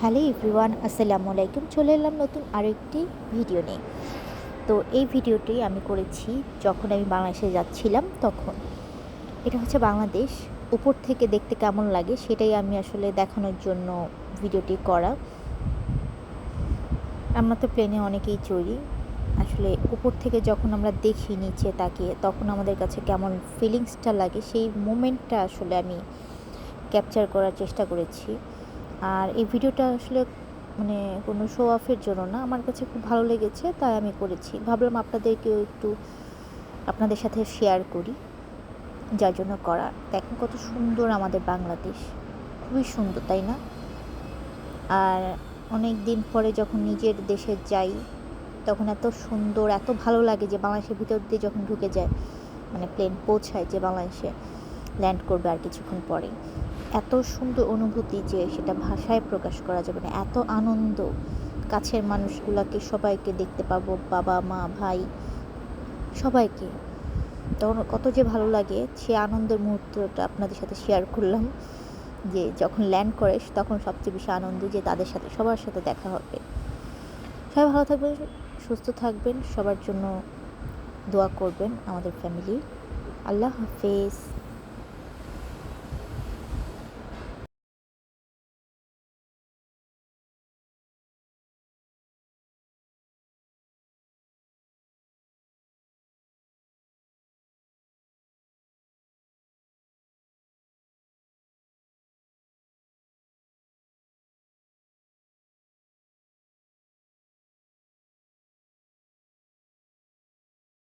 Hello everyone, আসসালামু আলাইকুম। চলে এলাম নতুন আরেকটি ভিডিও নিয়ে। তো এই ভিডিওটি আমি করেছি যখন আমি বাংলাদেশে যাচ্ছিলাম তখন। এটা হচ্ছে বাংলাদেশ। উপর থেকে দেখতে কেমন লাগে সেটাই আমি আসলে দেখানোর জন্য ভিডিওটি করা। আমরা তো প্লেনে অনেকেই চড়ি। আসলে উপর থেকে যখন আমরা দেখি নিচে তাকিয়ে তখন আমাদের কাছে কেমন ফিলিংসটা লাগে সেই মোমেন্টটা আসলে আমি ক্যাপচার করার চেষ্টা করেছি। আর এই ভিডিওটা আসলে মানে কোনো শো অফের জন্য না, আমার কাছে খুব ভালো লেগেছে, তাই আমি করেছি। ভাবলাম আপনাদেরকেও একটু আপনাদের সাথে শেয়ার করি, যার জন্য করা দেখেন কত সুন্দর আমাদের বাংলাদেশ। খুবই সুন্দর, তাই না? আর অনেক দিন পরে যখন নিজের দেশে যাই, তখন এত সুন্দর, এত ভালো লাগে যে বাংলাদেশের ভিতর দিয়ে যখন ঢুকে যায় মানে প্লেন পৌঁছায় যে বাংলাদেশে ল্যান্ড করবে আর কিছুক্ষণ পরে এত সুন্দর অনুভূতি যে সেটা ভাষায় প্রকাশ করা যাবে না। এত আনন্দ। কাছের মানুষগুলোকে সবাইকে দেখতে পাবো, বাবা, মা, ভাই, সবাইকে। তখন কত যে ভালো লাগে সে আনন্দের মুহূর্তটা আপনাদের সাথে শেয়ার করলাম। যে যখন ল্যান্ড করে তখন সবচেয়ে বেশি আনন্দ যে তাদের সাথে, সবার সাথে দেখা হবে। সবাই ভালো থাকবেন, সুস্থ থাকবেন, সবার জন্য দোয়া করবেন আমাদের ফ্যামিলি আল্লাহ হাফেজ।